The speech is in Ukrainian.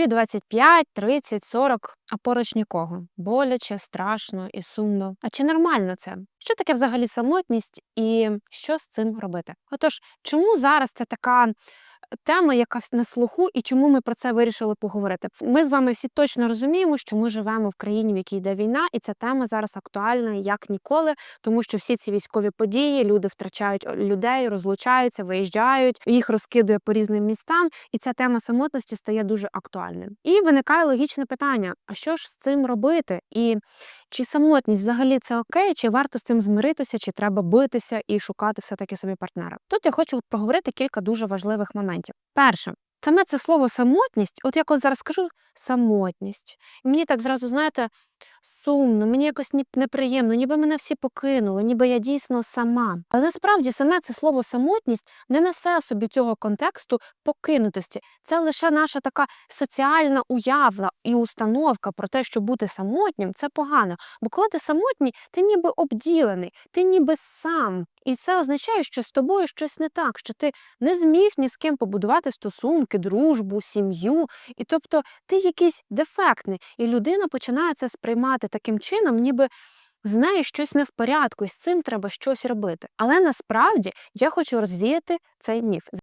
Тобі 25, 30, 40, а поруч нікого. Боляче, страшно і сумно. А чи нормально це? Що таке взагалі самотність і що з цим робити? Отож, чому зараз це така тема, яка на слуху, і чому ми про це вирішили поговорити? Ми з вами всі точно розуміємо, що ми живемо в країні, в якій йде війна, і ця тема зараз актуальна як ніколи, тому що всі ці військові події, люди втрачають людей, розлучаються, виїжджають, їх розкидує по різним містам, і ця тема самотності стає дуже актуальною. І виникає логічне питання: а що ж з цим робити? І чи самотність взагалі це окей, чи варто з цим змиритися, чи треба битися і шукати все-таки собі партнера? Тут я хочу проговорити кілька дуже важливих моментів. Перше, саме це слово самотність, от я зараз скажу самотність, і мені так зразу, знаєте, сумно, мені якось неприємно, ніби мене всі покинули, ніби я дійсно сама. Але насправді саме це слово самотність не несе собі цього контексту покинутості. Це лише наша така соціальна уявна і установка про те, що бути самотнім це погано. Бо коли ти самотній, ти ніби обділений, ти ніби сам. І це означає, що з тобою щось не так, що ти не зміг ні з ким побудувати стосунки, дружбу, сім'ю. І тобто ти якийсь дефектний, і людина починає це сприймати таким чином, ніби з нею щось не в порядку, і з цим треба щось робити. Але насправді я хочу розвіяти цей міф.